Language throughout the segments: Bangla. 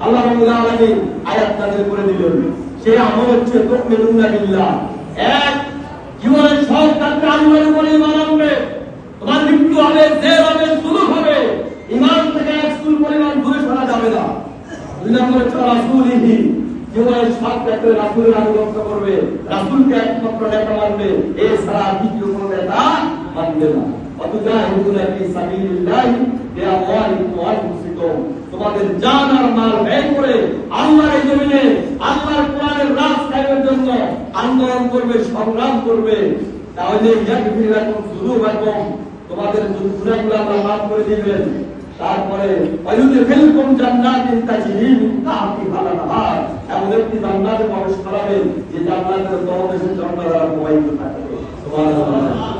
আল্লাহ রাব্বুল আলামিন আয়াত নাযিল করে দিলেন। সেই আমল হচ্ছে এক, জীবনের সব কাজে আল্লাহর উপরে ঈমান আনবে। তোমার মৃত্যু হবে, জেল হবে শুরু হবে। ঈমান থেকে এক চুল পরিমাণ দূরে সরা যাবে না। দুই নম্বর হচ্ছে রাসূলিহি। জীবনের সব ক্ষেত্রে রাসূলের আনুগত্য করবে। রাসূলকে একমাত্র নেতা মানবে। এছাড়া দ্বিতীয় কোনো নেতা মানবে না। অতুজাহিদুনা ফি সাবিলিল্লাহি বিআমওয়ালিকুম ওয়া আনফুসিকুম তোমাদের জান আর মাল ব্যয় করে আল্লাহর এই জমিনে, আল্লাহর কোরআনের রাজ জন্য আন্দোলন করবে, সংগ্রাম করবে। তাহলে ইয়াকফির লাকুম যুনুবাকুম, তোমাদের গুনাহগুলো আল্লাহ মাফ করে দিবেন। তারপরে, ওয়ায়ুদখিলকুম জান্নাতিন তাজরি মিন তাহতিহা আল-আনহার এমন একটি জান্নাতে প্রবেশ করাবেন যে জান্নাতের তলদেশে ঝর্ণা দ্বারা প্রবাহিত থাকবে সুবহানাল্লাহ।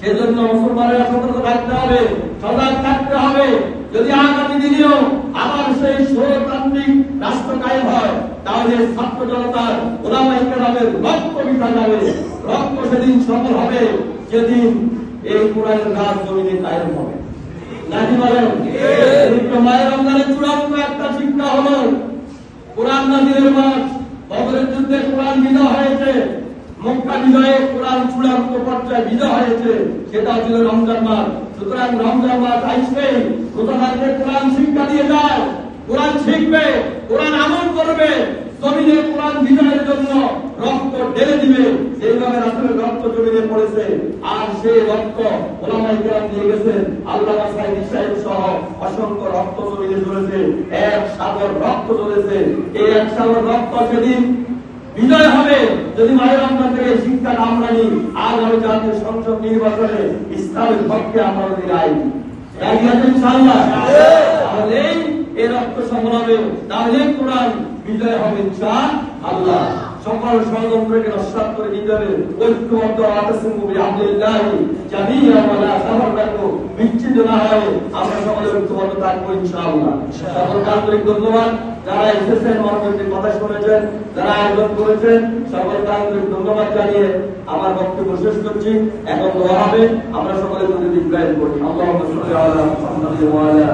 সেজন্য মুসলমানেরা সতর্ক থাকতে হবে, সজাগ থাকতে হবে। যদি আগামী দিনেও আবার সেই স্বরতান্ত্রিক রাষ্ট্র কায়েম হয়, তাহলে ছাত্র জনতার কেরামের রক্ত বিঠা যাবে, রক্ত সেদিন সফল হবে, যেদিন এই কোরআনের রাজ জমিনে কায়েম হবে। একটা শিক্ষা হলো, কোরআন নাজিরের মাস বদরের যুদ্ধে কোরআন বিজয় হয়েছে মক্কা বিজয়ে কোরআন চূড়ান্ত পর্যায়ে বিজয় হয়েছে, সেটা ছিল রমজান মাস। সুতরাং রমজান মাস আসবে সুতরাংকে কোরআন শিক্ষা দিয়ে যায়, কোরআন শিখবে, কোরআন আমল করবে, জমিনে কোরআন বিজয়ের জন্য রক্ত ঢেলে দিবে, সেইভাবে রাসূলের রক্ত জমিনে পড়েছে। আর সেই রক্ত ওলামাই কেরাম দিয়ে গেছেন, আল্লামা সাইদি সাহেব সহ অসংখ্য রক্ত জমিনে ঝরেছে। এক সাগর রক্ত ঝরেছে। এই এক সাগর রক্ত সেদিন বিজয় হবে যদি মায়ের থেকে শিক্ষা নাম রানি আগামী জাতীয় সংসদ নির্বাচনে ইসলামের পক্ষে আমরা রায় হবে না ধন্যবাদ। যারা এসেছেন কথা শুনেছেন যারা আয়োজন করেছেন, সকলকে আন্তরিক ধন্যবাদ জানিয়ে আমার বক্তব্য শেষ করছি। এখন দোয়া হবে, আমরা সকলে যদি ইব্রাহিম করি।